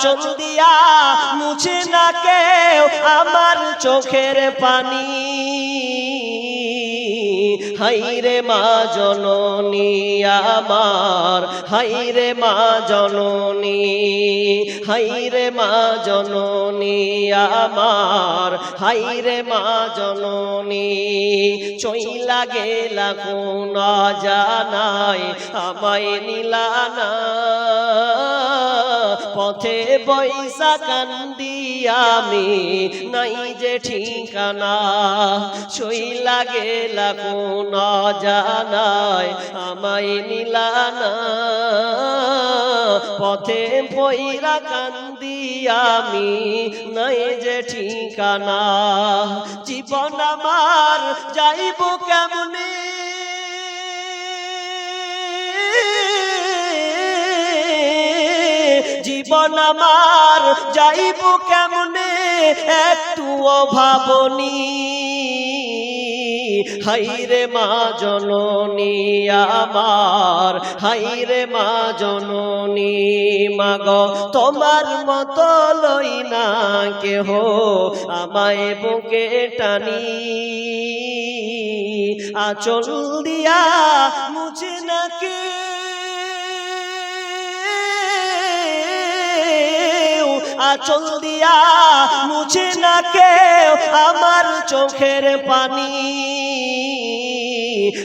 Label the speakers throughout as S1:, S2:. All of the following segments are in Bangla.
S1: আচল দিয়া মুছে না কেউ আমার চোখের পানি। হাইরে মা জননী আমার, হাইরে মা জননী, হাইরে মা জননী আমার, হাইরে মা জননী। চইলা গেলা কোন জানাই আমায় নিলানা পথে বৈশা কান্দি আমি, নাই যে ঠিকানা। শইলা গেলা কোন জানায় আমায় নিলানা পথে পইরা কান্দি আমি, নাই যে ঠিকানা। জীবন আমার যাইব কেমনে? জীবন আমার, যাইব কেমনে? একটু অভাবনী হাইরে মা জননী আমার, হাইরে মা জননী মাগ, তোমার মতো লই না কেহ আমায় বুকে টানি। আচল দিয়া মুছে না কে আচল দিয়া মুছে না কেউ আমার চোখের পানি।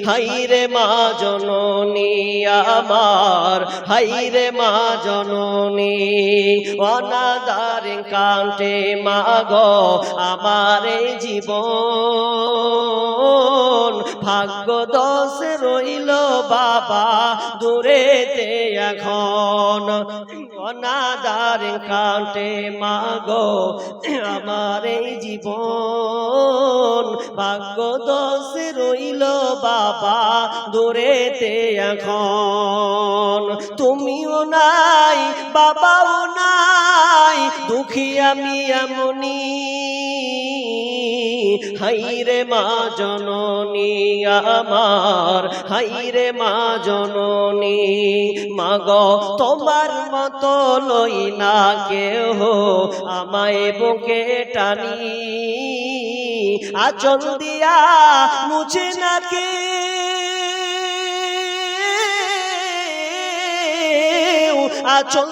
S1: হাইরে মা জননী আমার, হাইরে মা জননী, অনাদার কান্টে মা গো আমার এই জীবন। ভাগ্য দোষ রইল বাবা, দূরেতে এখন। অনাদার কান্টে মা গো আমার এই জীবন। ভাগ্য দোষ রইল বাবা, দূরেতে এখন। তুমিও নাই, বাবাও নাই, দুঃখী আমি এমনি হাইরে মা জননী আমার, হাইরে মা জননী। মাগ, তোমার মতো লই না কেহ আমায় বুকে টানি। আচল দিয়া মুছে না কে আচল